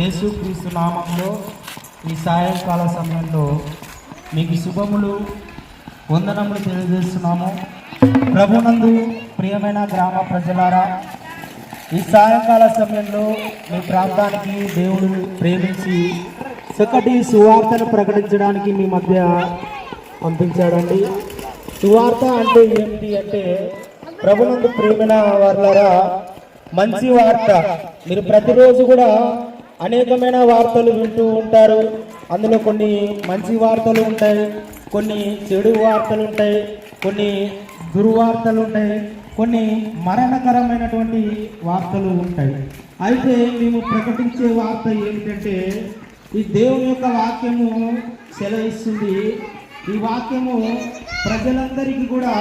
యేసుక్రీస్తు నామంలో ఈ సాయంకాల సమయంలో మీకు శుభములు వందనములు తెలియజేస్తున్నాము. ప్రభునందు ప్రియమైన గ్రామ ప్రజలారా ఈ సాయంకాల సమయంలో మీ ప్రాంతానికి దేవుడు ప్రేమించి చక్కటి సువార్తను ప్రకటించడానికి మీ మధ్య పంపించాడండి. సువార్త అంటే ఏమిటి అంటే ప్రభునందు ప్రేమైన వారులారా మంచి వార్త. మీరు ప్రతిరోజు కూడా అనేకమైన వార్తలు వింటూ ఉంటారు. అందులో కొన్ని మంచి వార్తలు ఉంటాయి కొన్ని చెడు వార్తలు ఉంటాయి కొన్ని దుర్వార్తలు ఉంటాయి కొన్ని మరణకరమైనటువంటి వార్తలు ఉంటాయి. అయితే మేము ప్రకటించే వార్త ఏమిటంటే ఈ దేవుని యొక్క వాక్యము సెలవిస్తుంది. ఈ వాక్యము ప్రజలందరికీ కూడా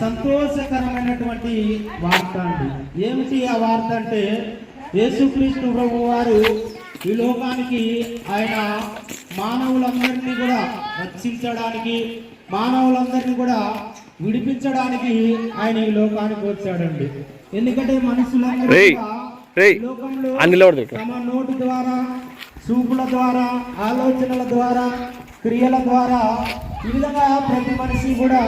సంతోషకరమైనటువంటి వార్త అండి. ఏమిటి ఆ వార్త అంటే యేసుక్రీస్తు ప్రభు వారు ఈ లోకానికి ఆయన మానవులందరినీ కూడా రక్షించడానికి మానవులందరినీ కూడా విడిపించడానికి ఆయన ఈ లోకానికి వచ్చాడండి. ఎందుకంటే మనుషులందరూ లోకంలో తమ నోటి ద్వారా చూపుల ద్వారా ఆలోచనల ద్వారా క్రియల ద్వారా ఈ విధంగా ప్రతి మనిషి కూడా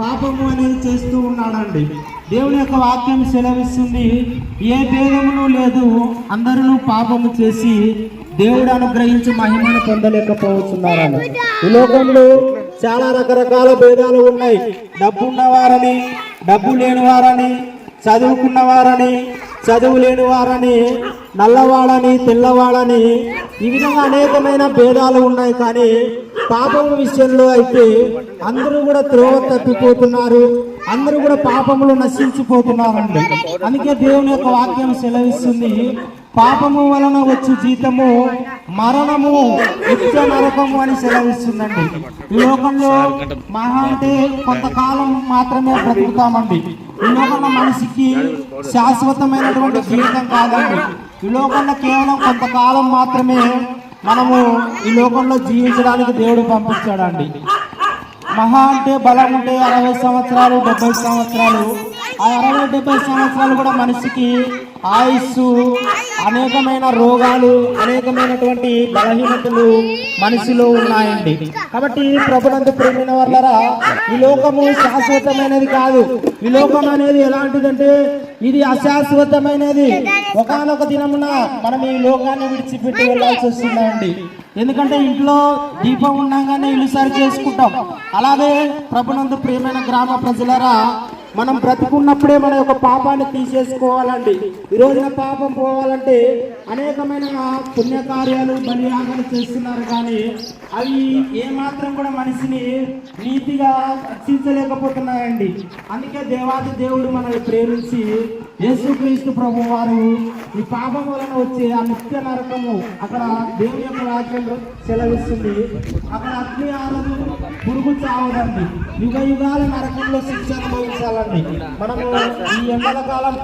పాపము అనేది చేస్తూ ఉన్నాడండి. దేవుని యొక్క వాక్యం సెలవిస్తుంది ఏ భేదమును లేదు అందరూ పాపము చేసి దేవుడు అనుగ్రహించి మహిమను పొందలేకపోతున్నారని. ఈ లోకంలో చాలా రకరకాల భేదాలు ఉన్నాయి. డబ్బు ఉన్నవారని డబ్బు లేని వారని చదువుకున్న వారని చదువు లేని వారని నల్లవాళ్ళని తెల్లవాళ్ళని ఈ విధంగా అనేకమైన భేదాలు ఉన్నాయి కానీ పాపం విషయంలో అయితే అందరూ కూడా త్రోవ తప్పిపోతున్నారు. అందరూ కూడా పాపములు నశించిపోతున్నారండి. అందుకే దేవుని యొక్క వాక్యం సెలవిస్తుంది పాపము వలన వచ్చి జీతము మరణము నిత్య నరకము అని సెలవిస్తుందండి. ఈ లోకంలో మహా అంటే కొంతకాలం మాత్రమే బ్రతుకుతామండి. ఈ లోకంలో మనిషికి శాశ్వతమైనటువంటి జీవితం కాదండి. ఈ లోకంలో కేవలం కొంతకాలం మాత్రమే మనము ఈ లోకంలో జీవించడానికి దేవుడు పంపించాడండి. మహా అంటే బలం ఉంటే అరవై సంవత్సరాలు డెబ్బై సంవత్సరాలు. ఆ అరవై డెబ్బై సంవత్సరాలు కూడా మనిషికి ఆయుస్సు అనేకమైన రోగాలు అనేకమైనటువంటి బలహీనతలు మనిషిలో ఉన్నాయండి. కాబట్టి ప్రభునందు ప్రేమిన వల్లరా ఈ లోకము శాశ్వతమైనది కాదు. ఈ లోకం అనేది ఎలాంటిదంటే ఇది అశాశ్వతమైనది. ఒకనొక దినమున మనం ఈ లోకాన్ని విడిచిపెట్టి వెళ్ళాల్సి వస్తుందండి. ఎందుకంటే ఇంట్లో దీపం ఉండగానే ఇల్లు సరి చేసుకుంటాం. అలాగే ప్రభునందు ప్రియమైన గ్రామ ప్రజలరా మనం బ్రతుకున్నప్పుడే మన యొక్క పాపాన్ని తీసేసుకోవాలండి. ఈరోజున పాపం పోవాలంటే అనేకమైన పుణ్యకార్యాలు బలియాగాలు చేస్తున్నారు కానీ అవి ఏమాత్రం కూడా మనిషిని నీతిగా రక్షించలేకపోతున్నాయండి. అందుకే దేవాది దేవుడు మనల్ని ప్రేమించి యేసుక్రీస్తు ప్రభు వారు ఈ పాపం వలన వచ్చే ఆ నిత్య నరకము అక్కడ దేవుని యొక్క వాక్యంలో సెలవిస్తుంది. అక్కడ అగ్ని ఆరదు పురుగు చావదండి. యుగ యుగాల నరకంలో శిక్ష అనుభవించాలండి. మనము ఈ ఎండల కాలం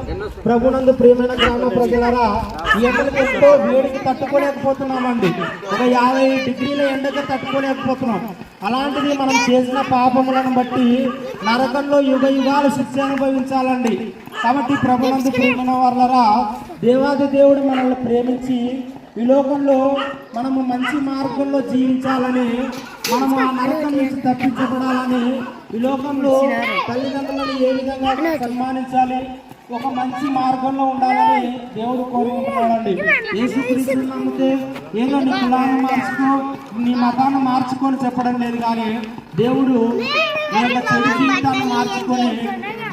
ప్రభునందు ప్రియమైన గ్రామ ప్రజలరా ఈ ఎండలకు ఎంతో వేడికి తట్టుకోలేకపోతున్నామండి. ఒక యాభై డిగ్రీల ఎండకి తట్టుకోలేకపోతున్నాం. అలాంటిది మనం చేసిన పాపములను బట్టి నరకంలో యుగ యుగాలు శిక్ష అనుభవించాలండి. కాబట్టి ప్రభునందు ప్రేమిన వాళ్ళరా దేవాది దేవుడు మనల్ని ప్రేమించి ఈ లోకంలో మనము మంచి మార్గంలో జీవించాలని మనము ఆ నరకం నుంచి తప్పించబడాలని ఈ లోకంలో తల్లిదండ్రులను ఏ విధంగా సన్మానించాలి ఒక మంచి మార్గంలో ఉండాలని దేవుడు కోరుకుంటున్నాడండి. యేసుక్రీస్తుని నమ్మితే ఏదో నీ కులాన్ని మార్చుకో నీ మతాన్ని మార్చుకొని చెప్పడం లేదు కానీ దేవుడు నీ యొక్క చెడు జీవితాన్ని మార్చుకొని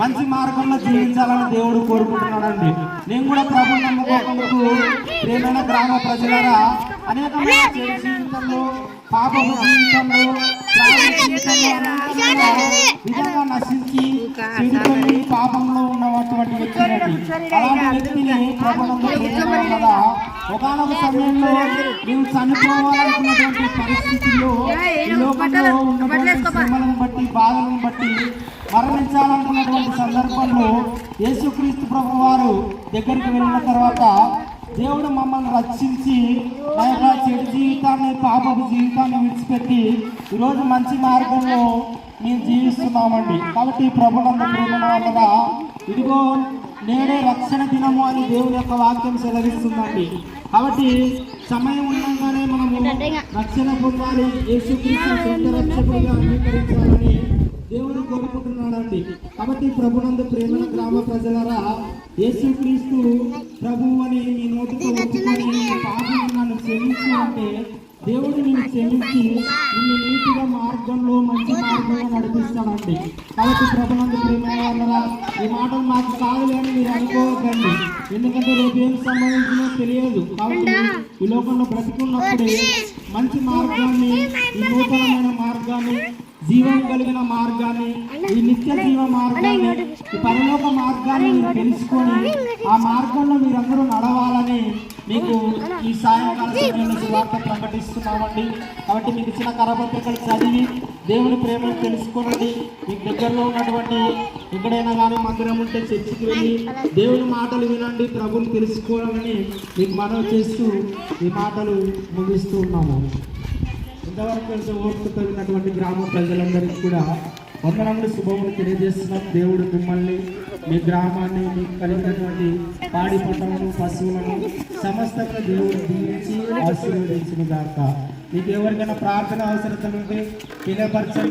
మంచి మార్గంలో జీవించాలని దేవుడు కోరుకుంటున్నాడండి. నేను కూడా ప్రభు నమ్ముకోకుండా ప్రేమైన గ్రామ ప్రజలరా అనేకమైన చెడు జీవితంలో పాపపు జీవితంలో నశించి చెడిపోయి పాపంలో ఉన్నటువంటి వ్యక్తులండి అలాంటి వ్యక్తిని ప్రభుత్వం కదా. ఒకనొక సమయంలో నీవు చనిపోవాలనుకున్నటువంటి పరిస్థితుల్లో ఈ లోకంలో ఉన్నటువంటి శ్రమలను బట్టి బాధలను బట్టి మరణించాలనుకున్నటువంటి సందర్భంలో యేసుక్రీస్తు ప్రభు వారు దగ్గరికి వెళ్ళిన తర్వాత దేవుడు మమ్మల్ని రక్షించి మా యొక్క చెడు జీవితాన్ని పాపపు జీవితాన్ని విడిచిపెట్టి ఈరోజు మంచి మార్గంలో మేము జీవిస్తున్నామండి. కాబట్టి ప్రభునంద ప్రేమ ఇదిగో నేడే రక్షణ దినము అని దేవుడి యొక్క వాక్యం సెలవిస్తుందండి. కాబట్టి సమయం ఉండగానే మనము రక్షణ పొందాలి. యేసుక్రీస్తు సొంత రక్షకుడిగా అంగీకరించాలని దేవుడు కోరుకుంటున్నాడండి. కాబట్టి ప్రభునందు ప్రేమల గ్రామ ప్రజలరా యేసుక్రీస్తు ప్రభు అని మీ నోటితో ఒప్పుకొని పాపం నన్ను క్షమించు అంటే దేవుడు నిన్ను క్షమించి నిన్ను నీతిగా మార్గంలో మంచి మార్గంలో నడిపిస్తాడండి. కాబట్టి ప్రభునందు ప్రేమ వాళ్ళరా ఈ మాటలు మాకు కాదులే అని మీరు అనుకోవద్దండి. ఎందుకంటే రేపు ఏం సంబంధించినో తెలియదు. కాబట్టి ఈ లోకంలో బ్రతికున్నప్పుడే మంచి మార్గాన్ని ఈ నూతనమైన మార్గాన్ని జీవం కలిగిన మార్గాన్ని ఈ నిత్య జీవ మార్గాన్ని ఈ పరలోక మార్గాన్ని మీరు తెలుసుకొని ఆ మార్గంలో మీరందరూ నడవాలని మీకు ఈ సాయంకాల సమయంలో శుభార్త ప్రకటిస్తున్నామండి. కాబట్టి మీకు ఇచ్చిన కరపత్రికలు చదివి దేవుని ప్రేమను తెలుసుకోనండి. మీకు దగ్గరలో ఉన్నటువంటి ఎక్కడైనా కానీ మందిరం ఉంటే చర్చికి వెళ్ళి దేవుని మాటలు వినండి ప్రభుని తెలుసుకోవాలని మీకు మనవి చేస్తూ ఈ మాటలు ముగిస్తూ ఉన్నాము. ఇంతవరకు కొంచెం ఓర్పు కలిగినటువంటి గ్రామ ప్రజలందరికీ కూడా వందనములు శుభములు తెలియజేస్తున్నాం దేవుడు మిమ్మల్ని మీ గ్రామాన్ని మీకు కలిగినటువంటి పాడి పంటలను పశువులను సమస్తమైన దేవుడు దీవించి ఆశీర్వదించిన దాకా మీకు ఎవరికైనా ప్రార్థన అవసరతలు ఉంటే తెలియపరచండి.